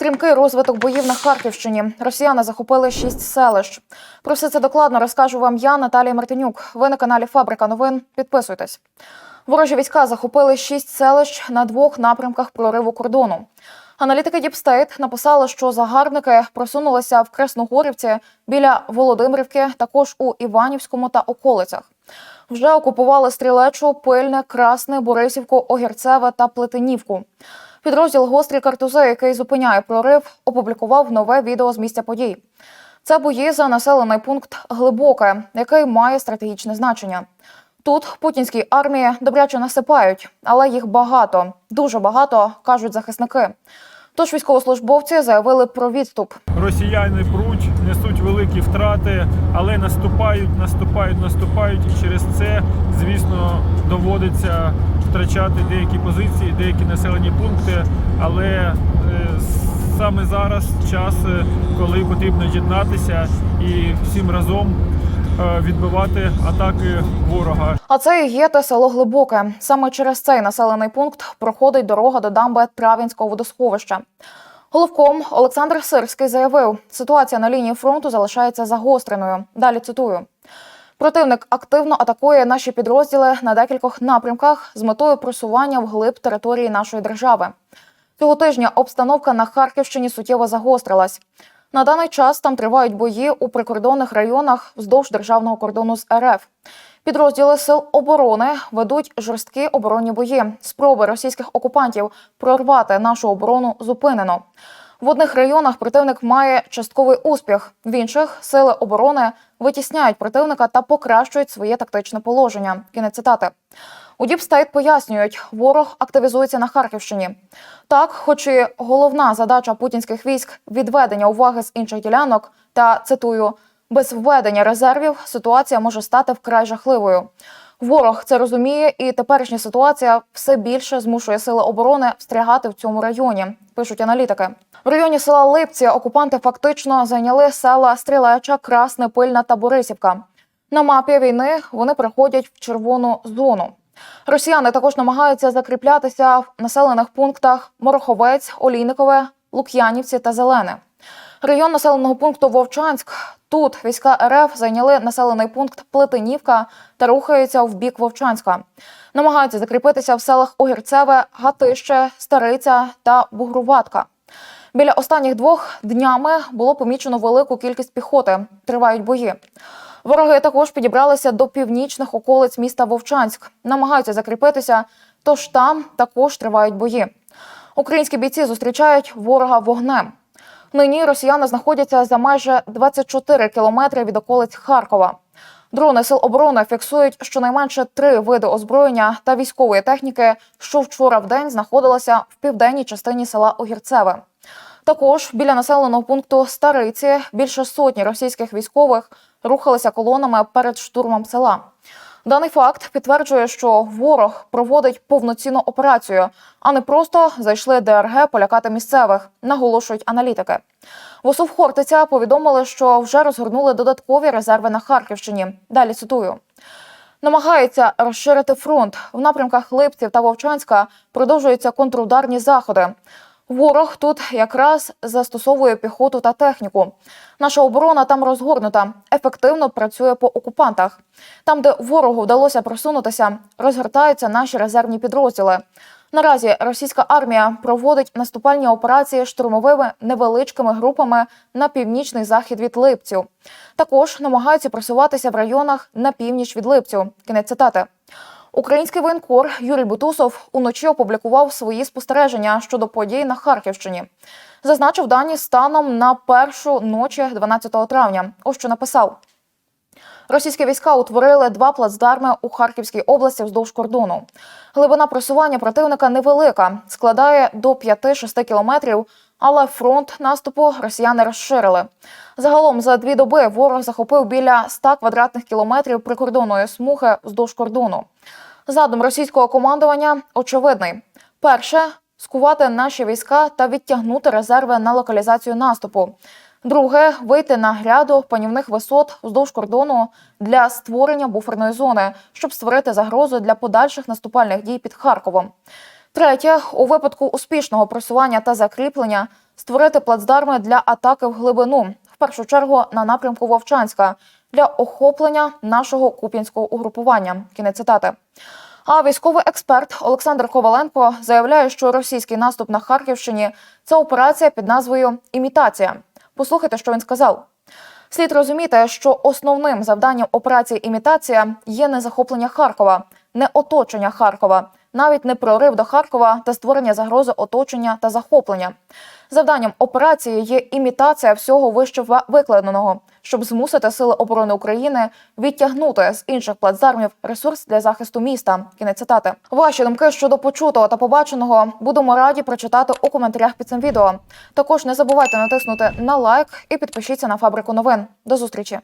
Стрімкий розвиток боїв на Харківщині. Росіяни захопили шість селищ. Про все це докладно розкажу вам я, Наталія Мартинюк. Ви на каналі Фабрика новин. Підписуйтесь. Ворожі війська захопили шість селищ на двох напрямках прориву кордону. Аналітики Діпстейт написали, що загарбники просунулися в Красногорівці біля Володимирівки, також у Іванівському та околицях. Вже окупували Стрілечу, Пильне, Красне, Борисівку, Огірцеве та Плетенівку. Підрозділ Гострі картузи, який зупиняє прорив, опублікував нове відео з місця подій. Це бої за населений пункт Глибоке, який має стратегічне значення. Тут путінській армії добряче насипають, але їх багато, дуже багато, кажуть захисники. Тож військовослужбовці заявили про відступ. Росіяни пруть, несуть великі втрати, але наступають, наступають, наступають. І через це, звісно, доводиться втрачати деякі позиції, деякі населені пункти. Але е, саме зараз час, е, коли потрібно єднатися і всім разом е, відбивати атаки ворога. А це і є те село Глибоке. Саме через цей населений пункт проходить дорога до дамби Трав'янського водосховища. Головком Олександр Сирський заявив, ситуація на лінії фронту залишається загостреною. Далі цитую. Противник активно атакує наші підрозділи на декількох напрямках з метою просування вглиб території нашої держави. Цього тижня обстановка на Харківщині суттєво загострилась. На даний час там тривають бої у прикордонних районах вздовж державного кордону з РФ. Підрозділи сил оборони ведуть жорсткі оборонні бої. Спроби російських окупантів прорвати нашу оборону зупинено. В одних районах противник має частковий успіх, в інших сили оборони витісняють противника та покращують своє тактичне положення. Кінець цитати. У Діпстейт пояснюють, ворог активізується на Харківщині. Так, хоч і головна задача путінських військ відведення уваги з інших ділянок, та цитую, без введення резервів ситуація може стати вкрай жахливою. Ворог це розуміє, і теперішня ситуація все більше змушує сили оборони встрягати в цьому районі. Пишуть аналітики. В районі села Липці окупанти фактично зайняли села Стрілеча, Красне, Пильна та Борисівка. На мапі війни вони приходять в червону зону. Росіяни також намагаються закріплятися в населених пунктах Мороховець, Олійникове, Лук'янівці та Зелене. Район населеного пункту Вовчанськ. Тут війська РФ зайняли населений пункт Плетенівка та рухаються в бік Вовчанська. Намагаються закріпитися в селах Огірцеве, Гатище, Стариця та Бугруватка. Біля останніх двох днями було помічено велику кількість піхоти. Тривають бої. Вороги також підібралися до північних околиць міста Вовчанськ, намагаються закріпитися, тож там також тривають бої. Українські бійці зустрічають ворога вогнем. Нині росіяни знаходяться за майже 24 кілометри від околиць Харкова. Дрони сил оборони фіксують щонайменше три види озброєння та військової техніки, що вчора в день знаходилася в південній частині села Огірцеве. Також біля населеного пункту Стариці більше сотні російських військових рухалися колонами перед штурмом села. Даний факт підтверджує, що ворог проводить повноцінну операцію, а не просто зайшли ДРГ полякати місцевих, наголошують аналітики. В Хортиця повідомили, що вже розгорнули додаткові резерви на Харківщині. Далі цитую. Намагається розширити фронт в напрямках Липців та Вовчанська. Продовжуються контрударні заходи. Ворог тут якраз застосовує піхоту та техніку. Наша оборона там розгорнута, ефективно працює по окупантах. Там, де ворогу вдалося просунутися, розгортаються наші резервні підрозділи. Наразі російська армія проводить наступальні операції штурмовими невеличкими групами на північний захід від Липців. Також намагаються просуватися в районах на північ від Липців. Кінець цитати. Український воєнкор Юрій Бутусов уночі опублікував свої спостереження щодо подій на Харківщині. Зазначив дані станом на першу ночі 12 травня. Ось що написав. Російські війська утворили два плацдарми у Харківській області вздовж кордону. Глибина просування противника невелика, складає до 5-6 кілометрів, але фронт наступу росіяни розширили. Загалом за дві доби ворог захопив біля 100 квадратних кілометрів прикордонної смуги вздовж кордону. Задум російського командування очевидний: перше скувати наші війська та відтягнути резерви на локалізацію наступу. Друге вийти на гряду панівних висот вздовж кордону для створення буферної зони, щоб створити загрозу для подальших наступальних дій під Харковом. Третє, у випадку успішного просування та закріплення створити плацдарми для атаки в глибину, в першу чергу на напрямку Вовчанська, для охоплення нашого куп'янського угрупування. Кінець цитати. А військовий експерт Олександр Коваленко заявляє, що російський наступ на Харківщині це операція під назвою Імітація. Послухайте, що він сказав. Слід розуміти, що основним завданням операції імітація є не захоплення Харкова, не оточення Харкова, навіть не прорив до Харкова та створення загрози оточення та захоплення. Завданням операції є імітація всього вище викладеного, щоб змусити сили оборони України відтягнути з інших плацдармів ресурс для захисту міста. Кінець цитати. Ваші думки щодо почутого та побаченого будемо раді прочитати у коментарях під цим відео. Також не забувайте натиснути на лайк і підпишіться на фабрику новин. До зустрічі.